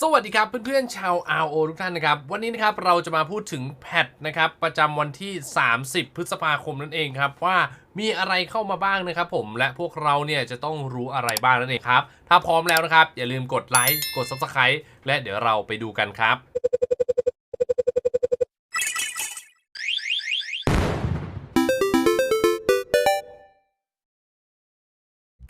สวัสดีครับเพื่อนๆชาว RO ทุกท่านนะครับ วันนี้นะครับเราจะมาพูดถึงแพทนะครับประจำวันที่ 30 พฤษภาคมนั่นเองครับว่ามีอะไรเข้ามาบ้างนะครับผมและพวกเราเนี่ยจะต้องรู้อะไรบ้างนั่นเองครับ ถ้าพร้อมแล้วนะครับ อย่าลืมกดไลค์กด Subscribe และเดี๋ยวเราไปดูกันครับ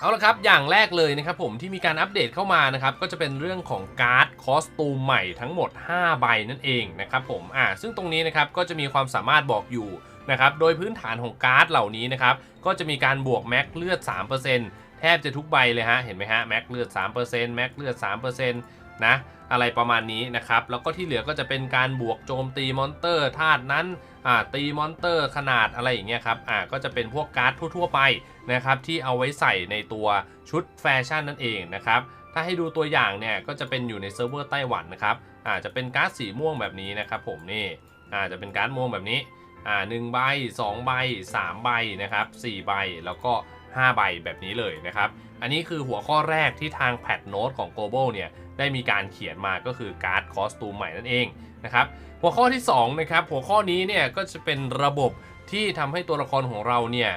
เอาละครับอย่างแรกเลยนะครับผมที่มีการอัปเดตเข้ามานะครับก็จะเป็นเรื่องของการ์ดคอสตูมใหม่ทั้งหมด 5 ใบนั่นเองนะครับผมอ่าซึ่งตรงนี้นะครับก็จะมีความสามารถบอกอยู่นะครับโดยพื้นฐานของการ์ดเหล่านี้นะครับก็จะมีการบวกแม็กเลือด 3%แทบจะทุกใบเลยฮะเห็นไหมฮะแม็กเลือด 3%แม็กเลือด 3% นะอะไรประมาณนี้นะครับ แล้วก็ที่เหลือก็จะเป็นการบวกโจมตีมอนเตอร์ธาตุนั้นตีมอนเตอร์ขนาดอะไรอย่างเงี้ยครับก็จะเป็นพวกการ์ดทั่ว ๆ ไปนะครับที่เอาไว้ใส่ในตัวชุดแฟชั่นนั่นเองนะครับถ้าให้ดูตัวอย่างเนี่ยก็จะเป็นอยู่ในเซิร์ฟเวอร์ไต้หวันนะครับอาจจะเป็นการ์ดสีม่วงแบบนี้นะครับผมนี่อาจจะเป็นการ์ดม่วงแบบนี้อ่าหนึ่งใบ2ใบ3ใบนะครับ4ใบแล้วก็5ใบแบบนี้เลยนะครับ อันนี้คือหัวข้อแรกที่ทางแพทโน้ตของ Global เนี่ย ได้มีการเขียนมาก็คือการ์ดคอสตูมใหม่นั่นเองนะครับหัวข้อที่2นะครับหัวข้อนี้เนี่ยก็จะเป็นระบบที่ทำให้ตัวละครของเราเนี่ย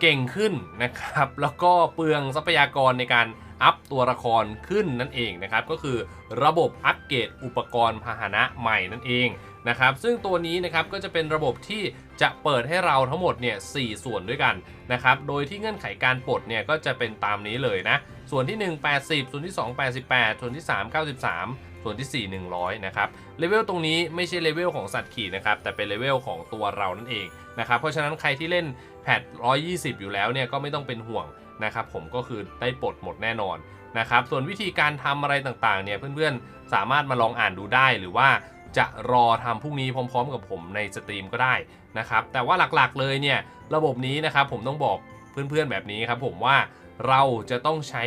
เก่งขึ้นนะครับแล้วก็เปลืองทรัพยากรในการ อัพตัวละครขึ้นนั่นเองนะครับก็คือระบบอัปเกรดอุปกรณ์พาหนะใหม่นั่นเองนะครับซึ่งตัวนี้นะครับก็จะเป็นระบบที่จะเปิดให้เราทั้งหมดเนี่ยสส่วนด้วยกันนะครับโดยที่เงื่อนไขการปลดเนี่ยก็จะเป็นตามนี้เลยนะส่วนที่ 1 80 ส่วนที่ 2 88 ส่วนที่ 3 93 ส่วนที่ 4 100 นะครับ เลเวลตรงนี้ไม่ใช่เลเวลของสัตว์ขี่นะครับ แต่เป็นเลเวลของตัวเรานั่นเองนะครับ เพราะฉะนั้นใครที่เล่นแพท120 อยู่แล้วเนี่ยก็ไม่ต้องเป็นห่วง นะครับผมก็คือได้ปลดหมดแน่นอนนะครับส่วนวิธีการทำอะไรต่างๆเนี่ยเพื่อนๆสามารถมาลองอ่านดูได้หรือว่าจะรอทำพรุ่งนี้พร้อม ๆ กับผมในสตรีมก็ได้นะครับแต่ว่าหลักๆเลยเนี่ยระบบนี้นะครับผมต้องบอกเพื่อนๆแบบนี้ครับผมว่าเราจะต้องใช้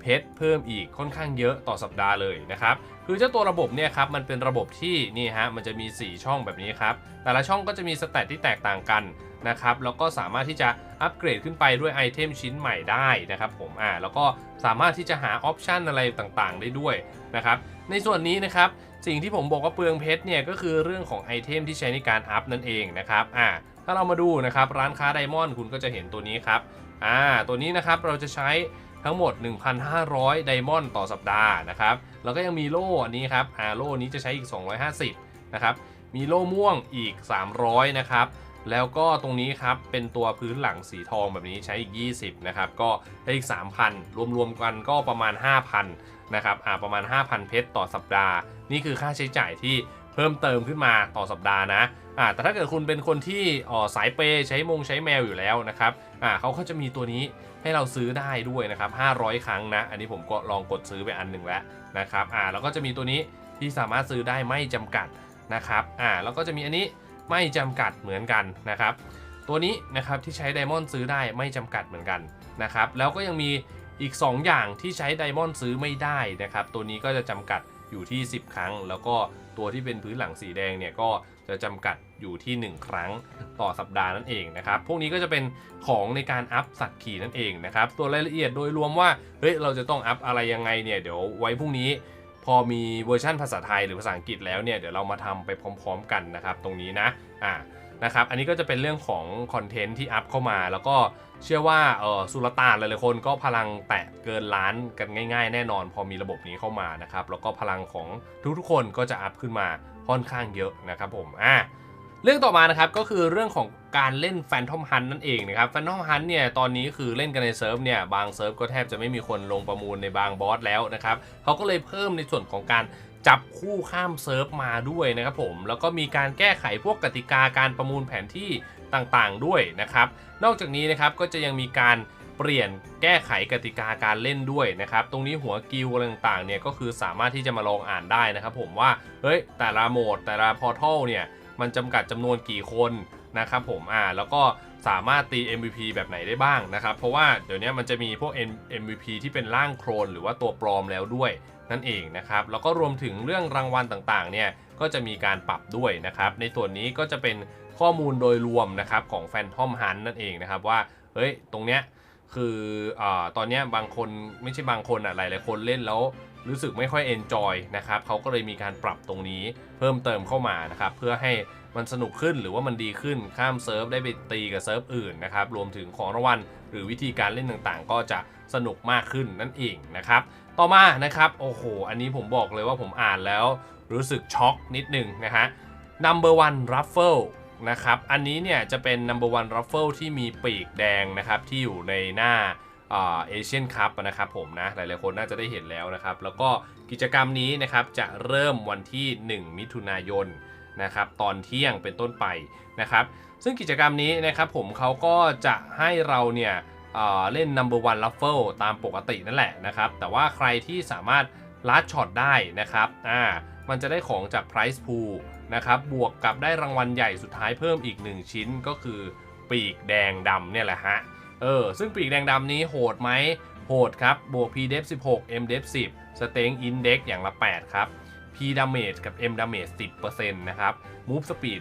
เพชรเพิ่มอีกค่อนข้างเยอะต่อสัปดาห์เลยนะครับ คือเจ้าตัวระบบเนี่ยครับมันเป็นระบบที่นี่ฮะมันจะมี 4 ช่องแบบนี้ครับแต่ละช่องก็จะมีสเตตที่แตกต่างกันนะครับแล้วก็สามารถที่จะอัปเกรดขึ้นไปด้วยไอเทมชิ้นใหม่ได้นะครับผมอ่าแล้วก็สามารถที่จะหาออปชันอะไรต่างๆ ได้ด้วยนะครับในส่วนนี้นะครับสิ่งที่ผมบอกว่าเปลืองเพชรเนี่ยก็คือเรื่องของไอเทมที่ใช้ในการอัพนั่นเองนะครับอ่าถ้าเรามาดูนะครับร้านค้าไดมอนด์คุณก็จะเห็นตัวนี้ครับอ่าตัวนี้นะครับเราจะใช้ ทั้งหมด 1,500 ไดมอนด์ต่อสัปดาห์นะครับ แล้วก็ยังมีโล่อันนี้ครับอ่าโล่นี้จะใช้อีก 250 นะครับ มีโล่ม่วงอีก 300 นะครับ แล้วก็ตรงนี้ครับ เป็นตัวพื้นหลังสีทองแบบนี้ใช้อีก 20 นะครับ ก็ได้อีก 3,000 รวมๆกันก็ประมาณ 5,000 นะครับ อ่าประมาณ 5,000 เพชรต่อสัปดาห์ นี่คือค่าใช้จ่ายที่ เพิ่มเติมขึ้นมาต่อสัปดาห์นะอ่าแต่ถ้าเกิดคุณเป็นคนที่อ๋อสายเปย์ใช้มงใช้แมวอยู่แล้วนะครับอ่าเขาก็จะมีตัวนี้ให้เราซื้อได้ด้วยนะครับ 500 ครั้งนะ อันนี้ผมก็ลองกดซื้อไปอันหนึ่งแล้วนะครับอ่าแล้วก็จะมีตัวนี้ที่สามารถซื้อได้ไม่จำกัดนะครับอ่าแล้วก็จะมีอันนี้ไม่จำกัดเหมือนกันนะครับ ตัวนี้นะครับที่ใช้ไดมอนด์ซื้อได้ไม่จำกัดเหมือนกันนะครับ แล้วก็ยังมีอีก 2 อย่างที่ใช้ไดมอนด์ซื้อไม่ได้นะครับ ตัวนี้ก็จะจำกัด อยู่ที่ 10 ครั้ง แล้วก็ตัวที่เป็นพื้นหลังสีแดงเนี่ยก็จะจำกัดอยู่ที่ 1 ครั้งต่อสัปดาห์นั่นเองนะครับ พวกนี้ก็จะเป็นของในการอัพสัตว์ขี่นั่นเองนะครับ ตัวรายละเอียดโดยรวมว่า เฮ้ย เราจะต้องอัพอะไรยังไงเนี่ย เดี๋ยวไว้พรุ่งนี้ พอมีเวอร์ชันภาษาไทยหรือภาษาอังกฤษแล้วเนี่ย เดี๋ยวเรามาทำไปพร้อม ๆ กันนะครับ ตรงนี้นะ อ่า นะครับ อันนี้ก็จะเป็นเรื่องของคอนเทนต์ที่อัพเข้ามา แล้วก็เชื่อว่าเออสุลต่านหลายๆคนก็พลังแตะเกินล้านกันง่าย ๆ แน่นอน พอมีระบบนี้เข้ามานะครับ แล้วก็พลังของทุกๆคนก็จะอัพขึ้นมาค่อนข้างเยอะนะครับผม อ่าเรื่องต่อมานะครับก็คือเรื่องของการเล่น Phantom Hunt นั่นเองนะครับ Phantom Hunt เนี่ยตอนนี้คือเล่นกันในเซิร์ฟเนี่ยบางเซิร์ฟก็แทบจะไม่มีคนลงประมูลในบางบอสแล้วนะครับเขาก็เลยเพิ่มในส่วนของการ จับคู่ข้ามเซิร์ฟมาด้วยนะครับผม แล้วก็มีการแก้ไขพวกกติกาการประมูลแผนที่ต่างๆด้วยนะครับ นอกจากนี้นะครับก็จะยังมีการเปลี่ยนแก้ไขกติกาการเล่นด้วยนะครับ ตรงนี้หัวกิลอะไรต่างๆเนี่ยก็คือสามารถที่จะมาลองอ่านได้นะครับผมว่า เฮ้ย แต่ละโหมดแต่ละพอร์ทัลเนี่ยมันจำกัดจำนวนกี่คนนะครับผมอ่าแล้วก็สามารถตี MVP แบบไหนได้บ้างนะครับ เพราะว่าเดี๋ยวนี้มันจะมีพวก MVP ที่เป็นร่างโครนหรือว่าตัวปลอมแล้วด้วย นั่นเองนะครับแล้วก็รวมถึงเรื่องรางวัลต่างๆเนี่ยก็จะมีการปรับด้วยนะครับ ในส่วนนี้ก็จะเป็นข้อมูลโดยรวมนะครับของ Phantom Hunt นั่นเองนะครับว่าเฮ้ยตรงเนี้ยคืออตอนเนี้ยบางคนไม่ใช่บางคนอะหลายๆคนเล่นแล้วรู้สึกไม่ค่อยเอนจอยนะครับเขาก็เลยมีการปรับตรงนี้เพิ่มเติมเข้ามานะครับเพื่อให้มันสนุกขึ้นหรือว่ามันดีขึ้นข้ามเซิร์ฟได้ไปตีกับเซิร์ฟอื่นนะครับรวมถึงของรางวัลหรือวิธีการเล่นต่างๆ ก็จะสนุกมากขึ้นนั่นเองนะครับ ต่อมานะครับ โอ้โห อันนี้ผมบอกเลยว่าผมอ่านแล้วรู้สึกช็อกนิดหนึ่งนะฮะ number one ruffle นะครับ อันนี้เนี่ยจะเป็น number one ruffle ที่มีปีกแดงนะครับ ที่อยู่ในหน้าเอเชียนคัพนะครับผมนะ หลายๆคนน่าจะได้เห็นแล้วนะครับ แล้วก็กิจกรรมนี้นะครับจะเริ่มวันที่ 1 มิถุนายนนะครับตอนเที่ยงเป็นต้นไปนะครับ ซึ่งกิจกรรมนี้นะครับผมเขาก็จะให้เราเนี่ย เอ่อเล่น number one raffle ตามปกตินั่นแหละนะครับ แต่ว่าใครที่สามารถลัดช็อตได้นะครับอ่ามันจะได้ของจาก price pool นะครับ บวกกับได้รางวัลใหญ่สุดท้ายเพิ่มอีก 1 ชิ้นก็คือปีกแดงดำเนี่ยแหละฮะ เออ ซึ่งปีกแดงดำนี้โหดไหม โหดครับ บวก p d e f 16 m d e f 10 Steng index อย่างละ 8 ครับ P damage กับ M damage 10%นะครับ Move speed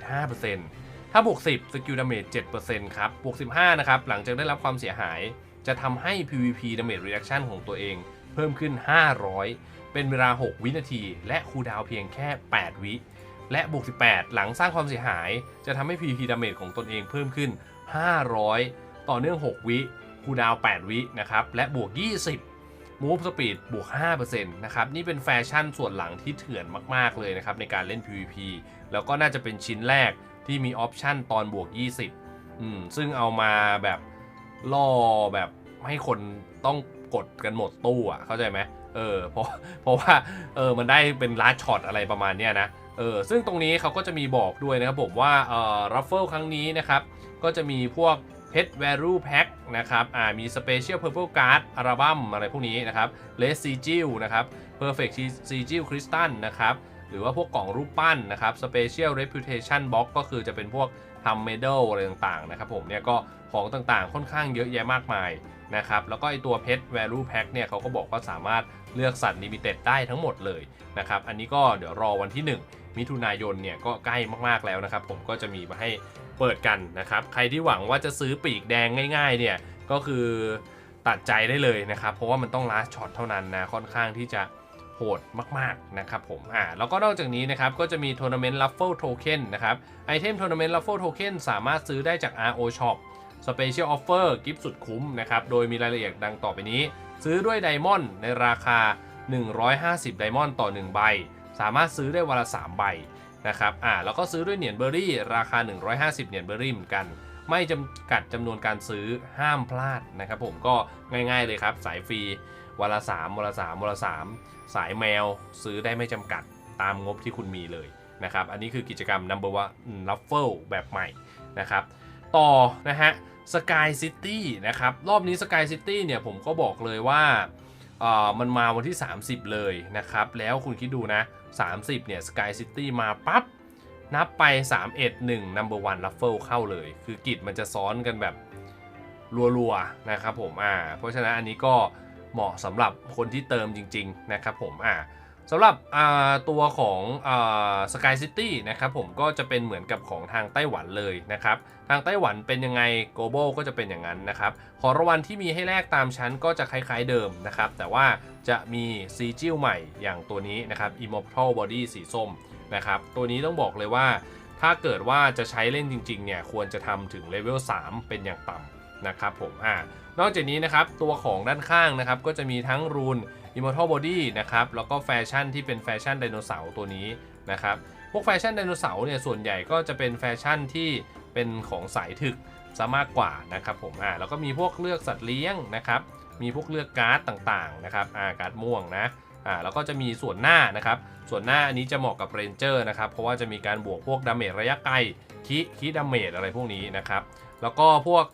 5% ถ้าบวก 10 skill damage 7%ครับ บวก 15 นะครับ หลังจากได้รับความเสียหาย จะทำให้ PVP damage reduction ของตัวเอง เพิ่มขึ้น 500 เป็นเวลา 6 วินาที และคูลดาวเพียงแค่ 8 วิ และบวก 18 หลังสร้างความเสียหาย จะทำให้ PVP damage ของตนเองเพิ่มขึ้น 500 ต่อเนื่อง 6 วิคูลดาว 8 วินะครับ และบวก 20 Move Speed บวก 5%นะครับ นี่เป็นแฟชั่นส่วนหลังที่เถื่อนมาก ๆ เลยนะครับ ในการเล่น PVP แล้วก็น่าจะเป็นชิ้นแรก ที่มีออปชันตอนบวก 20อืมซึ่งเอามาแบบล่อแบบให้คนต้องกดกันหมดตู้อะเข้าใจไหมเออเพราะเพราะว่าเออมันได้เป็นลัดช็อตอะไรประมาณเนี้ยนะเออซึ่งตรงนี้เขาก็จะมีบอกด้วยนะครับผมว่าเอ่อรัฟเฟิลครั้งนี้นะครับ ก็จะมีพวก Pet Value Pack นะครับอ่ามี Special Purple Card อัลบั้มอะไรพวกนี้นะครับ Red Sigil นะครับ Perfect Sigil Crystal นะครับ หรือว่าพวกกล่องรูปปั้นนะครับ Special Reputation Box ก็คือจะเป็นพวกทำเมดัลอะไรต่างๆนะครับผมเนี่ยก็ของต่างๆค่อนข้างเยอะแยะมากมายนะครับแล้วก็ไอตัว Pet Value Pack เนี่ยเขาก็บอกว่าสามารถเลือกสัตว์ Limited ได้ทั้งหมดเลยนะครับอันนี้ก็เดี๋ยวรอวันที่ 1 มิถุนายนเนี่ยก็ใกล้มากๆแล้วนะครับ ผมก็จะมีมาให้เปิดกันนะครับใครที่หวังว่าจะซื้อปีกแดงง่ายๆเนี่ยก็คือตัดใจได้เลยนะครับ เพราะว่ามันต้องลาสช็อตเท่านั้นนะค่อนข้างที่จะ หดมากๆนะครับผมอ่าแล้วก็นอกจากนี้นะครับก็จะมีทัวร์นาเมนต์ Raffle Token นนะครับไอเทมทัวร์นาเมนต์ Raffle Token สามารถซื้อได้จาก RO Shop Special Offer กิฟต์สุดคุ้มนะครับโดยมีรายละเอียดดังต่อไปนี้ ซื้อด้วยไดมอนด์ในราคา 150 ไดมอนด์ต่อ 1 ใบ สามารถซื้อได้วันละ 3 ใบนะครับอ่าแล้วก็ซื้อด้วยเหรียญเบอร์รี่ ราคา 150 เหรียญเบอร์รี่เหมือนกันไม่จำกัดจำนวนการซื้อห้ามพลาดนะครับผมก็ง่ายๆเลยครับ สายฟรี วันละ3วันละ3วันละ3สายแมวซื้อได้ไม่จำกัดตามงบที่คุณมีเลยนะครับ อันนี้คือกิจกรรม number one raffle แบบใหม่นะครับ ต่อนะฮะ Sky City นะครับ รอบนี้ Sky City เนี่ยผมก็บอกเลยว่าเออมันมาวันที่ 30 เลยนะครับ แล้วคุณคิดดูนะ 30 เนี่ย Sky City มาปั๊บ นับไป 3 1 1 number one raffle เข้าเลย คือกิจมันจะซ้อนกันแบบรัวๆนะครับผมอ่าเพราะฉะนั้นอันนี้ก็ เหมาะสำหรับคนที่เติมจริง ๆ นะครับผมอ่าสำหรับอ่าตัวของอ่า Sky City นะครับผมก็จะเป็นเหมือนกับของทางไต้หวันเลยนะครับ ทางไต้หวันเป็นยังไง global ก็จะเป็นอย่างนั้นนะครับ ของรางวัลที่มีให้แลกตามชั้นก็จะคล้ายๆเดิมนะครับ แต่ว่าจะมีซีจิลใหม่อย่างตัวนี้นะครับ Immortal Body สีส้มนะครับ ตัวนี้ต้องบอกเลยว่า ถ้าเกิดว่าจะใช้เล่นจริงๆเนี่ยควรจะทำถึงเลเวล3เป็นอย่างต่ำ นะครับผมอ่านอกจากนี้นะครับตัวของด้านข้างนะครับก็จะมีทั้งรูน Immortal Body นะครับแล้วก็แฟชั่นที่เป็นแฟชั่นไดโนเสาร์ตัวนี้นะครับพวกแฟชั่นไดโนเสาร์เนี่ยส่วนใหญ่ก็จะเป็นแฟชั่นที่เป็นของสายถึกซะมากกว่านะครับผมอ่าแล้วก็มีพวกเลือกสัตว์เลี้ยงนะครับมีพวกเลือกการ์ดต่างๆนะครับอ่าการ์ดม่วงนะอ่าแล้วก็จะมีส่วนหน้านะครับส่วนหน้าอันนี้จะเหมาะกับเรนเจอร์นะครับเพราะว่าจะมีการบวกพวกดาเมจระยะไกลคิคิดาเมจอะไรพวกนี้นะครับแล้วก็พวก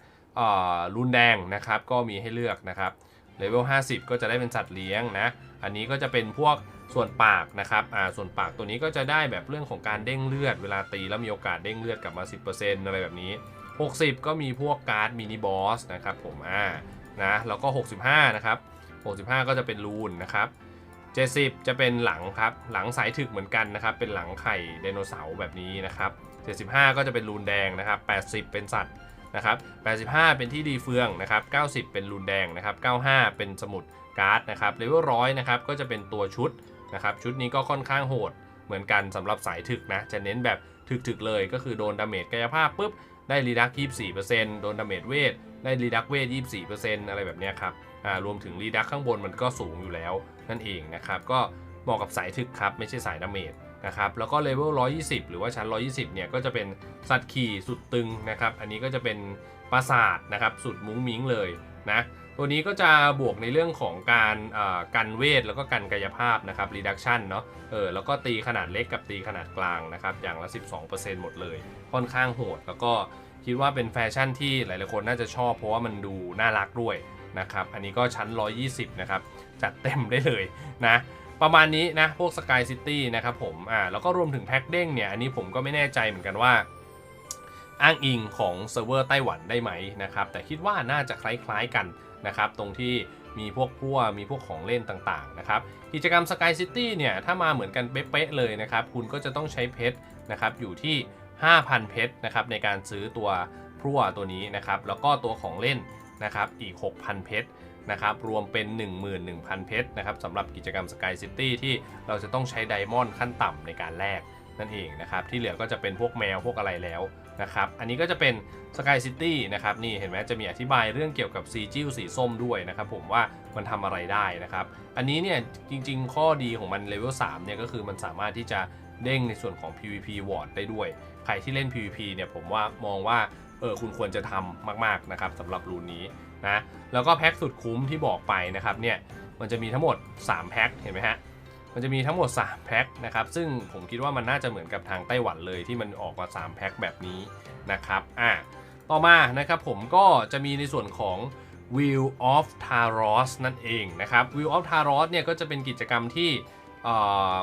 รุนแดงนะครับก็มีให้เลือกนะครับเลเวล 50 ก็จะได้เป็นสัตว์เลี้ยงนะ อันนี้ก็จะเป็นพวกส่วนปากนะครับ อ่า ส่วนปากตัวนี้ก็จะได้แบบเรื่องของการเด้งเลือด เวลาตีแล้วมีโอกาสเด้งเลือดกลับมา 10%อะไรแบบนี้ 60 ก็มีพวกการ์ดมินิบอสนะครับผม อ่า นะ แล้วก็ 65 นะครับ 65 ก็จะเป็นรูนนะครับ 70 จะเป็นหลังครับ หลังสายถึกเหมือนกันนะครับ เป็นหลังไข่ไดโนเสาร์แบบนี้นะครับ 75 ก็จะเป็นรูนแดงนะครับ 80 เป็นสัตว์ นะครับ85 เป็นที่ดีเฟืองนะครับ90 เป็นรูนแดงนะครับ95 เป็นสมุดการ์ดนะครับเลเวลร้อยนะครับก็จะเป็นตัวชุดนะครับชุดนี้ก็ค่อนข้างโหดเหมือนกันสำหรับสายถึกนะจะเน้นแบบถึกๆเลยก็คือโดนดาเมจกายภาพปุ๊บได้รีดัก 24%โดนดาเมจเวทได้รีดักเวท 24%อะไรแบบนี้ครับอ่ารวมถึงรีดักข้างบนมันก็สูงอยู่แล้วนั่นเองนะครับก็เหมาะกับสายถึกครับไม่ใช่สายดาเมจ นะครับแล้วก็เลเวล120 หรือว่าชั้น 120 เนี่ยก็จะเป็นสัตว์ขี่สุดตึงนะครับ อันนี้ก็จะเป็นปราสาทนะครับสุดมุ้งมิ้งเลยนะตัวนี้ก็จะบวกในเรื่องของการกันเวทแล้วก็กันกายภาพนะครับ reduction เนาะเออแล้วก็ตีขนาดเล็กกับตีขนาดกลางนะครับ อย่างละ 12%หมดเลย ค่อนข้างโหด แล้วก็คิดว่าเป็นแฟชั่นที่หลายๆคนน่าจะชอบ เพราะว่ามันดูน่ารักด้วยนะครับ อันนี้ก็ชั้น 120 นะครับ จัดเต็มได้เลยนะ ประมาณนี้นะ พวก Sky City นะครับผมอ่าแล้วก็รวมถึงแพ็กเด้งเนี่ย อันนี้ผมก็ไม่แน่ใจเหมือนกันว่า อ้างอิงของเซิร์ฟเวอร์ไต้หวันได้ไหมนะครับ แต่คิดว่าน่าจะคล้ายๆกันนะครับ ตรงที่มีพวกพั่วมีพวกของเล่นต่างๆนะครับ กิจกรรม Sky City เนี่ย ถ้ามาเหมือนกันเป๊ะๆเลยนะครับ คุณก็จะต้องใช้เพชรนะครับอยู่ที่ 5,000 เพชรนะครับในการซื้อตัวพั่วตัวนี้นะครับ แล้วก็ตัวของเล่นนะครับอีก 6,000 เพชร นะครับรวมเป็น 11,000 เพชรนะครับสำหรับกิจกรรม Sky City ที่เราจะต้องใช้ไดมอนด์ขั้นต่ำในการแลกนั่นเองนะครับที่เหลือก็จะเป็นพวกแมวพวกอะไรแล้วนะครับอันนี้ก็จะเป็น Sky City นะครับนี่เห็นไหมจะมีอธิบายเรื่องเกี่ยวกับซีจิ้วสีส้มด้วยนะครับผมว่ามันทำอะไรได้นะครับอันนี้เนี่ยจริง ๆ ข้อดีของมันเลเวล3เนี่ยก็คือมันสามารถที่จะเด้งในส่วนของ PVP Ward ได้ด้วย ใครที่เล่น PVP เนี่ยผมว่ามองว่าเออคุณควรจะทำมาก ๆ นะครับสำหรับรูนนี้ นะแล้วก็แพ็คสุดคุ้มที่บอกไปนะครับเนี่ยมันจะมีทั้งหมด 3 แพ็คเห็นไหมฮะมันจะมีทั้งหมด 3 แพ็คนะครับซึ่งผมคิดว่ามันน่าจะเหมือนกับทางไต้หวันเลยที่มันออกมา 3 แพ็คแบบนี้นะครับอ่าต่อมานะครับผมก็จะมีในส่วนของ Wheel of Taros นั่นเองนะครับ Wheel of Taros เนี่ยก็จะเป็นกิจกรรมที่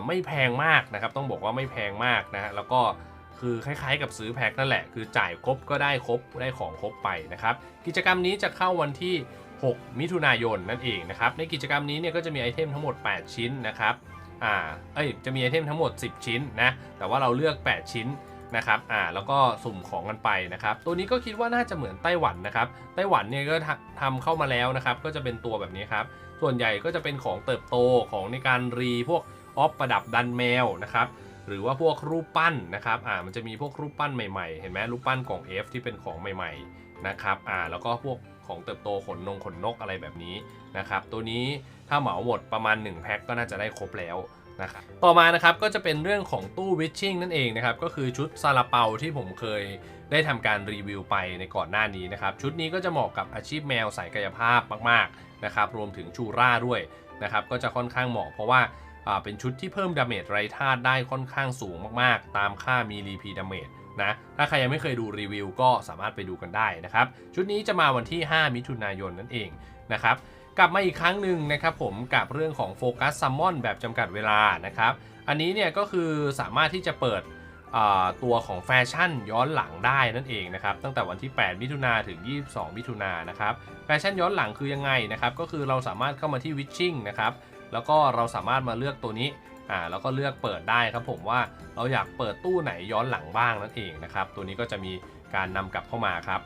ไม่แพงมากนะครับต้องบอกว่าไม่แพงมากนะฮะแล้วก็ คือคล้ายๆกับซื้อแพ็คนั่นแหละ คือจ่ายครบก็ได้ครบได้ของครบไปนะครับ กิจกรรมนี้จะเข้าวันที่ 6 มิถุนายนนั่นเองนะครับ ในกิจกรรมนี้เนี่ยก็จะมีไอเทมทั้งหมด 8 ชิ้นนะครับ อ่า เอ้ย จะมีไอเทมทั้งหมด 10 ชิ้นนะ แต่ว่าเราเลือก 8 ชิ้นนะครับ อ่า แล้วก็สุ่มของกันไปนะครับ ตัวนี้ก็คิดว่าน่าจะเหมือนไต้หวันนะครับ ไต้หวันเนี่ยก็ทำทำเข้ามาแล้วนะครับ ก็จะเป็นตัวแบบนี้ครับ ส่วนใหญ่ก็จะเป็นของเติบโตของในการรีพวกออฟประดับดันแมวนะครับ หรือว่าพวกรูปปั้นนะครับอ่ามันจะมีพวกรูปปั้นใหม่ๆ เห็นไหมรูปปั้นกล่อง F ที่เป็นของใหม่ๆนะครับอ่าแล้วก็พวกของเติบโตขนนงขนนกอะไรแบบนี้นะครับตัวนี้ถ้าเหมาหมดประมาณ 1 แพ็คก็น่าจะได้ครบแล้วนะครับต่อมานะครับก็จะเป็นเรื่องของตู้วิชชิ่งนั่นเองนะครับก็คือชุดซาลาเปาที่ผมเคยได้ทำการรีวิวไปในก่อนหน้านี้นะครับชุดนี้ก็จะเหมาะกับอาชีพแมวสายกายภาพมากๆนะครับรวมถึงชูร่าด้วยนะครับก็จะค่อนข้างเหมาะเพราะว่า เป็นชุดที่เพิ่มดาเมจไรธาตุได้ค่อนข้างสูงมากๆ ตามค่ามีรีพีดาเมจนะ ถ้าใครยังไม่เคยดูรีวิวก็สามารถไปดูกันได้นะครับ ชุดนี้จะมาวันที่ 5 มิถุนายนนั่นเองนะครับกลับมาอีกครั้งหนึ่งนะครับผมกับเรื่องของโฟกัสซัมมอนแบบจำกัดเวลานะครับ อันนี้เนี่ยก็คือสามารถที่จะเปิดตัวของแฟชั่นย้อนหลังได้นั่นเองนะครับตั้งแต่วันที่ 8 มิถุนาถึง 22 มิถุนายนนะครับแฟชั่นย้อนหลังคือยังไงนะครับก็คือเราสามารถเข้ามาที่วิชชิ่งนะครับ แล้วก็เราสามารถมาเลือกตัวนี้อ่าแล้วก็เลือกเปิดได้ครับผมว่าเราอยากเปิดตู้ไหนย้อนหลังบ้างนั่นเองนะครับตัวนี้ก็จะมีการนำกลับเข้ามาครับ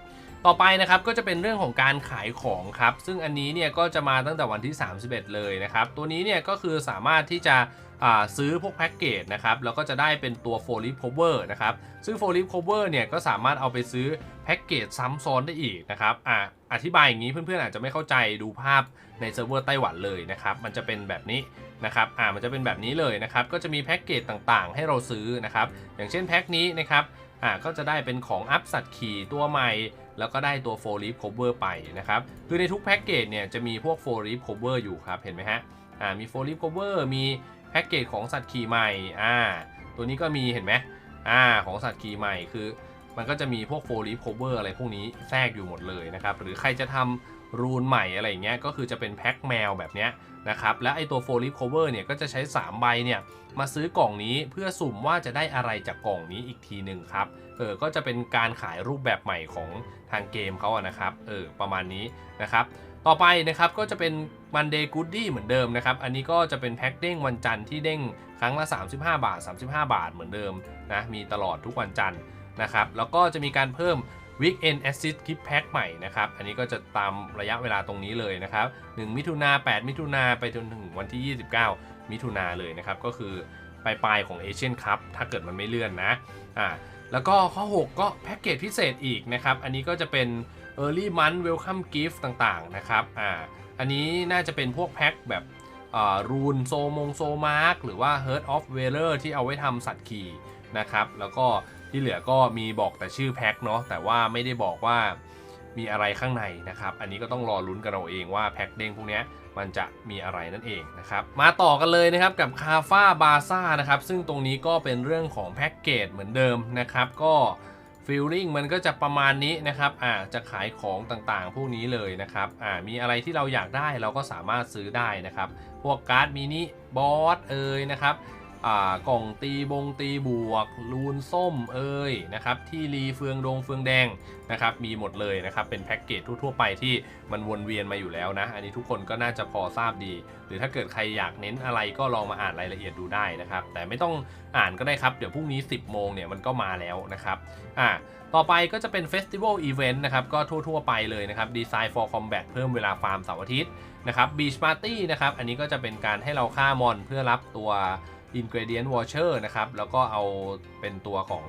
ต่อไปนะครับก็จะเป็นเรื่องของการขายของครับ ซึ่งอันนี้เนี่ยก็จะมาตั้งแต่วันที่ 31 เลยนะครับ ตัวนี้เนี่ยก็คือสามารถที่จะอ่าซื้อพวกแพ็กเกจนะครับแล้วก็จะได้เป็นตัว f o l i p cover นะครับซึ่ง f o l i p cover เนี่ยก็สามารถเอาไปซื้อแพ็กเกจซ้ำซ้อนได้อีกนะครับอ่าอธิบายอย่างนี้เพื่อนๆอาจจะไม่เข้าใจดูภาพ ในเซิร์ฟเวอร์ไต้หวันเลยนะครับ มันจะเป็นแบบนี้นะครับ อ่า มันจะเป็นแบบนี้เลยนะครับ ก็จะมีแพ็กเกจต่างๆ ให้เราซื้อนะครับ อย่างเช่นแพ็กนี้นะครับ อ่า ก็จะได้เป็นของอัพสัตว์ขี่ตัวใหม่ แล้วก็ได้ตัว f o l i p cover ไปนะครับ คือในทุกแพ็กเกจเนี่ยจะมีพวก f o l i p cover อยู่ครับ เห็นไหมฮะ อ่า มี f o l i p cover มีแพ็กเกจของสัตว์ขี่ใหม่ อ่า ตัวนี้ก็มีเห็นไหมอ่า ของสัตว์ขี่ใหม่คือ มันก็จะมีพวก f o l i p cover อะไรพวกนี้แทรกอยู่หมดเลยนะครับ หรือใครจะทำ รูนใหม่อะไรอย่างเงี้ยก็คือจะเป็นแพ็คแมวแบบเนี้ยนะครับและไอตัวโฟลิฟโคเวอร์เนี่ยก็จะใช้ 3 ใบเนี่ยมาซื้อกล่องนี้เพื่อสุ่มว่าจะได้อะไรจากกล่องนี้อีกทีหนึ่งครับเออก็จะเป็นการขายรูปแบบใหม่ของทางเกมเขาอะนะครับเออประมาณนี้นะครับต่อไปนะครับก็จะเป็น Monday Goodie เหมือนเดิมนะครับ อันนี้ก็จะเป็นแพ็คเด้งวันจันทร์ที่เด้งครั้งละ 35 บาท 35 บาทเหมือนเดิมนะมีตลอดทุกวันจันทร์นะครับแล้วก็จะมีการเพิ่ม Weekend Assist Gift Pack ใหม่นะครับ อันนี้ก็จะตามระยะเวลาตรงนี้เลยนะครับ 1 มิถุนา8มิถุนาไปจนถึงวันที่ 29 มิถุนาเลยนะครับ ก็คือปลายปลายของ Asian Cup ถ้าเกิดมันไม่เลื่อนนะอ่าแล้วก็ข้อ 6 ก็แพ็กเกจพิเศษอีกนะครับ อันนี้ก็จะเป็น Early Month Welcome Gift ต่างๆนะครับอ่าอันนี้น่าจะเป็นพวกแพ็คแบบรูนโซมงโซมาร์กหรือว่า Heart of w a l e r ที่เอาไว้ทำสัตว์ขี่นะครับ แล้วก็ ที่เหลือก็มีบอกแต่ชื่อแพ็คเนาะแต่ว่าไม่ได้บอกว่ามีอะไรข้างในนะครับ อันนี้ก็ต้องรอลุ้นกันเอาเองว่าแพ็คเด้งพวกนี้มันจะมีอะไรนั่นเองนะครับ มาต่อกันเลยนะครับกับคาฟ้าบาซ่านะครับ ซึ่งตรงนี้ก็เป็นเรื่องของแพ็กเกจเหมือนเดิมนะครับ ก็ฟีลลิ่งมันก็จะประมาณนี้นะครับ อ่า จะขายของต่างๆ พวกนี้เลยนะครับ อ่า มีอะไรที่เราอยากได้เราก็สามารถซื้อได้นะครับ พวกการ์ดมินิบอสเอ่ยนะครับ กล่องตีบงตีบวก ลูนส้มเอ่ยนะครับที่รีเฟืองดงเฟืองแดงนะครับมีหมดเลยนะครับเป็นแพ็กเกจทั่วๆไปที่มันวนเวียนมาอยู่แล้วนะ อันนี้ทุกคนก็น่าจะพอทราบดี หรือถ้าเกิดใครอยากเน้นอะไรก็ลองมาอ่านรายละเอียดดูได้นะครับ แต่ไม่ต้องอ่านก็ได้ครับ เดี๋ยวพรุ่งนี้ 10 โมงเนี่ยมันก็มาแล้วนะครับอ่าต่อไปก็จะเป็นเฟสติวัลอีเวนต์นะครับก็ทั่วๆไปเลยนะครับ Design for Combat เพิ่มเวลาฟาร์มเสาร์อาทิตย์นะครับ Beach Party นะครับอันนี้ก็จะเป็นการให้เราฆ่ามอนเพื่อรับตัว Ingredient Voucher นะครับ แล้วก็เอาเป็นตัวของ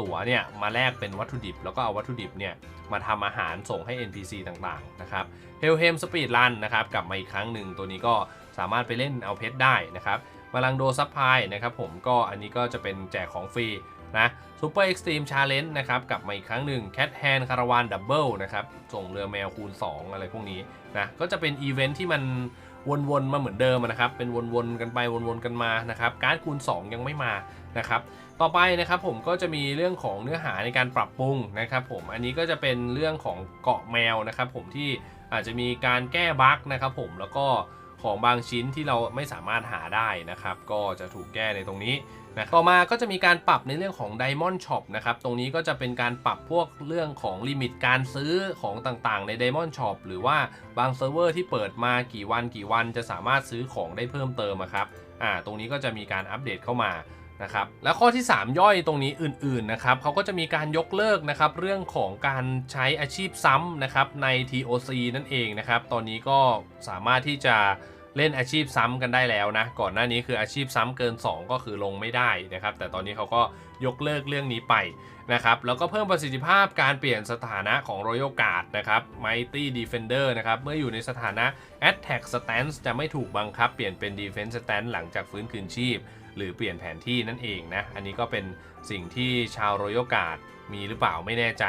ตั๋วเนี่ยมาแลกเป็นวัตถุดิบ แล้วก็เอาวัตถุดิบเนี่ยมาทำอาหารส่งให้ NPC ต่างๆ นะครับ Helhem Speed Run นะครับ กลับมาอีกครั้งหนึ่งตัวนี้ก็สามารถไปเล่นเอาเพชรได้นะครับมาลังโดซับพายนะครับผมก็อันนี้ก็จะเป็นแจกของฟรีนะ Super Extreme Challenge นจ์นะครับกลับมาอีกครั้งหนึ่ง Cat Hand Caravan Double นะครับ ส่งเรือแมวคูณ 2 อะไรพวกนี้นะก็จะเป็นอีเวนท์ที่มัน วนๆมาเหมือนเดิมนะครับ เป็นวนๆกันไปวนๆกันมานะครับการ์ดคูณ 2 ยังไม่มานะครับต่อไปนะครับผมก็จะมีเรื่องของเนื้อหาในการปรับปรุงนะครับผมอันนี้ก็จะเป็นเรื่องของเกาะแมวนะครับผมที่อาจจะมีการแก้บั๊กนะครับผมแล้วก็ของบางชิ้นที่เราไม่สามารถหาได้นะครับ ก็จะถูกแก้ในตรงนี้นะต่อมาก็จะมีการปรับในเรื่องของ Diamond Shop นะครับ ตรงนี้ก็จะเป็นการปรับพวกเรื่องของลิมิตการซื้อของต่างๆ ใน Diamond Shop หรือว่าบางเซิร์ฟเวอร์ที่เปิดมากี่วันกี่วันจะสามารถซื้อของได้เพิ่มเติมครับอ่าตรงนี้ก็จะมีการอัปเดตเข้ามานะครับแล้วข้อที่ 3 ย่อยตรงนี้อื่นๆนะครับเขาก็จะมีการยกเลิกนะครับเรื่องของการใช้อาชีพซ้ำนะครับใน TOC นั่นเองนะครับตอนนี้ก็สามารถที่จะ เล่นอาชีพซ้ำกันได้แล้วนะ ก่อนหน้านี้คืออาชีพซ้ำเกิน 2 ก็คือลงไม่ได้นะครับ แต่ตอนนี้เขาก็ยกเลิกเรื่องนี้ไปนะครับ แล้วก็เพิ่มประสิทธิภาพการเปลี่ยนสถานะของ Royal Guard นะครับ Mighty Defender นะครับ เมื่ออยู่ในสถานะ Attack Stance จะไม่ถูกบังคับเปลี่ยนเป็น Defense Stance หลังจากฟื้นคืนชีพ หรือเปลี่ยนแผนที่นั่นเองนะ อันนี้ก็เป็นสิ่งที่ชาว Royal Guard มีหรือเปล่าไม่แน่ใจ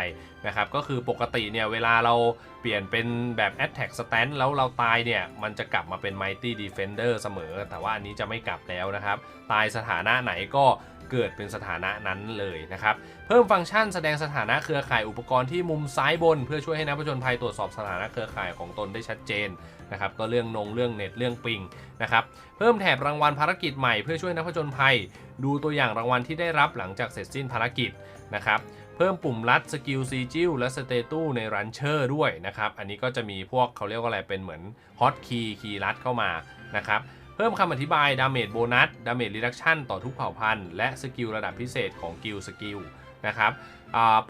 นะครับ ก็คือปกติเนี่ยเวลาเราเปลี่ยนเป็นแบบ Attack Stand แล้วเราตายเนี่ยมันจะกลับมาเป็น Mighty Defender เสมอ แต่ว่าอันนี้จะไม่กลับแล้วนะครับ ตายสถานะไหนก็เกิดเป็นสถานะนั้นเลยนะครับ เพิ่มฟังก์ชันแสดงสถานะเครือข่ายอุปกรณ์ที่มุมซ้ายบน เพื่อช่วยให้นักผจญภัยตรวจสอบสถานะเครือข่ายของตนได้ชัดเจนนะครับก็เรื่องนงเรื่องเน็ตเรื่องปิงนะครับเพิ่มแถบรางวัลภารกิจใหม่เพื่อช่วยนักผจญภัย ดูตัวอย่างรางวัลที่ได้รับหลังจากเสร็จสิ้นภารกิจนะครับ พิ่มปุ่มลัดสกิลซีจิลและสเตตูในรันเชอร์ด้วยนะครับ อันนี้ก็จะมีพวกเขาเรียกว่าอะไรเป็นเหมือนฮอตคีย์คีย์ลัดเข้ามานะครับ เพิ่มคำอธิบายดาเมจโบนัสดาเมจรีดักชั่นต่อทุกเผ่าพันธุ์และสกิลระดับพิเศษของกิลสกิลนะครับ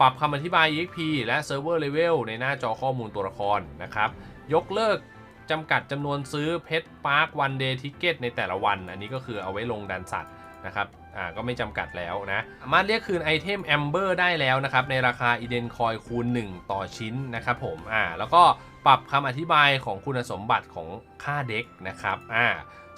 ปรับคำอธิบาย EXP และ Server Level ในหน้าจอข้อมูลตัวละครนะครับ ยกเลิกจำกัดจำนวนซื้อเพชรพาร์ควันเดย์ทิเกตในแต่ละวัน อันนี้ก็คือเอาไว้ลงดันสัตว์นะครับ อ่าก็ไม่จำกัดแล้วนะสามารถเรียกคืนไอเทมแอมเบอร์ได้แล้วนะครับในราคาอีเดนคอยคูณ 1 ต่อชิ้นนะครับผมอ่าแล้วก็ปรับคำอธิบายของคุณสมบัติของค่าเด็กนะครับอ่า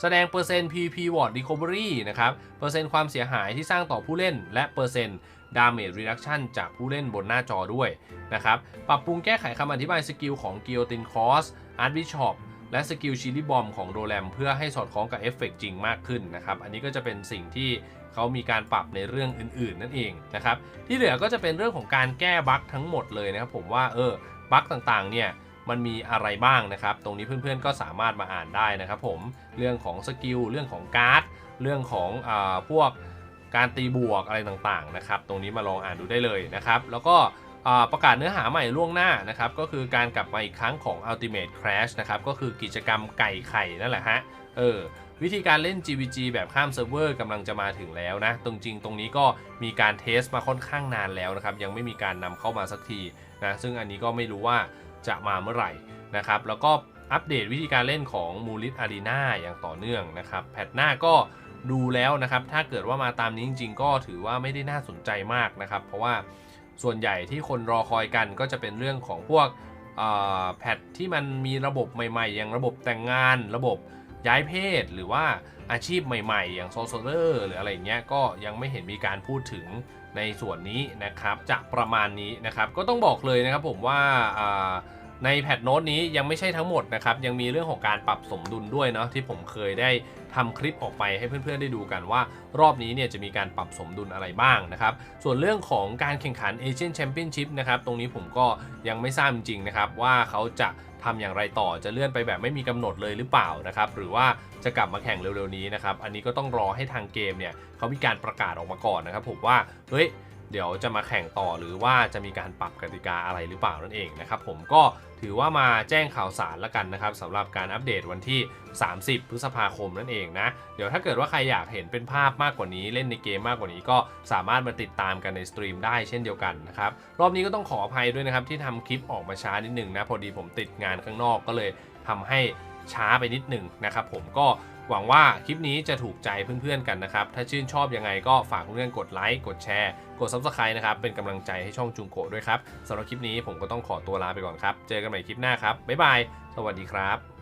แสดงเปอร์เซ็นต์ PP Ward Recovery นะครับ เปอร์เซ็นต์ความเสียหายที่สร้างต่อผู้เล่น และเปอร์เซ็นต์ Damage Reduction จากผู้เล่นบนหน้าจอด้วยนะครับ ปรับปรุงแก้ไขคำอธิบายสกิลของ Guillotine Cross Archbishop และสกิลชิลลี่บอมของโดแรมเพื่อให้สอดคล้องกับเอฟเฟกจริงมากขึ้นนะครับ อันนี้ก็จะเป็นสิ่งที่ เขามีการปรับในเรื่องอื่น ๆ นั่นเองนะครับที่เหลือก็จะเป็นเรื่องของการแก้บั๊กทั้งหมดเลยนะครับผมว่าเออบั๊กต่างๆเนี่ยมันมีอะไรบ้างนะครับ ตรงนี้เพื่อนๆก็สามารถมาอ่านได้นะครับผมเรื่องของสกิลเรื่องของการ์ด เรื่องของอาพวกการตีบวกอะไรต่างๆนะครับ ตรงนี้มาลองอ่านดูได้เลยนะครับ แล้วก็ประกาศเนื้อหาใหม่ล่วงหน้านะครับ ก็คือการกลับมาอีกครั้งของ Ultimate Crash นะครับ ก็คือกิจกรรมไก่ไข่นั่นแหละฮะ เออ วิธีการเล่น GVG แบบข้ามเซิร์ฟเวอร์กำลังจะมาถึงแล้วนะ ตรงจริงตรงนี้ก็มีการเทสมาค่อนข้างนานแล้วนะครับ ยังไม่มีการนำเข้ามาสักทีนะ ซึ่งอันนี้ก็ไม่รู้ว่าจะมาเมื่อไหร่นะครับ แล้วก็อัปเดตวิธีการเล่นของมูลิ t อารีนาอย่างต่อเนื่องนะครับ แพทหน้าก็ดูแล้วนะครับ ถ้าเกิดว่ามาตามนี้จริง ๆ ก็ถือว่าไม่ได้น่าสนใจมากนะครับ เพราะว่าส่วนใหญ่ที่คนรอคอยกันก็จะเป็นเรื่องของพวกแพทที่มันมีระบบใหม่ ๆ อย่างระบบแต่งงานระบบ ย้ายเพศหรือว่าอาชีพใหม่ๆ อย่างโซโซเลอร์หรืออะไรเงี้ยก็ยังไม่เห็นมีการพูดถึงในส่วนนี้นะครับจะประมาณนี้นะครับก็ต้องบอกเลยนะครับผมว่าในแพทโน้ตนี้ยังไม่ใช่ทั้งหมดนะครับยังมีเรื่องของการปรับสมดุลด้วยเนาะที่ผมเคยได้ทำคลิปออกไปให้เพื่อนๆได้ดูกันว่ารอบนี้เนี่ยจะมีการปรับสมดุลอะไรบ้างนะครับส่วนเรื่องของการแข่งขัน Asian Championship นะครับตรงนี้ผมก็ยังไม่ทราบจริงๆนะครับว่าเขาจะ ทำอย่างไรต่อจะเลื่อนไปแบบไม่มีกำหนดเลยหรือเปล่านะครับหรือว่าจะกลับมาแข่งเร็วๆนี้นะครับอันนี้ก็ต้องรอให้ทางเกมเนี่ยเขามีการประกาศออกมาก่อนนะครับผมว่าเฮ้ย เดี๋ยวจะมาแข่งต่อหรือว่าจะมีการปรับกติกาอะไรหรือเปล่านั่นเองนะครับผมก็ถือว่ามาแจ้งข่าวสารล้วกันนะครับสำหรับการอัปเดตวันที่ 30 พฤษภาคมนั่นเองนะ เดี๋ยวถ้าเกิดว่าใครอยากเห็นเป็นภาพมากกว่านี้เล่นในเกมมากกว่านี้ก็สามารถมาติดตามกันในสตรีมได้เช่นเดียวกันนะครับรอบนี้ก็ต้องขออภัยด้วยนะครับที่ทำคลิปออกมาช้านิดหนึ่งนะพอดีผมติดงานข้างนอกก็เลยทำให้ช้าไปนิดหนึ่งนะครับผมก็ หวังว่าคลิปนี้จะถูกใจเพื่อนๆกันนะครับ ถ้าชื่นชอบยังไงก็ฝากเพื่อนๆกดไลค์ กดแชร์ กด Subscribe นะครับ เป็นกำลังใจให้ช่องจุงโกด้วยครับสำหรับคลิปนี้ผมก็ต้องขอตัวลาไปก่อนครับ เจอกันใหม่คลิปหน้าครับ บ๊ายบาย สวัสดีครับ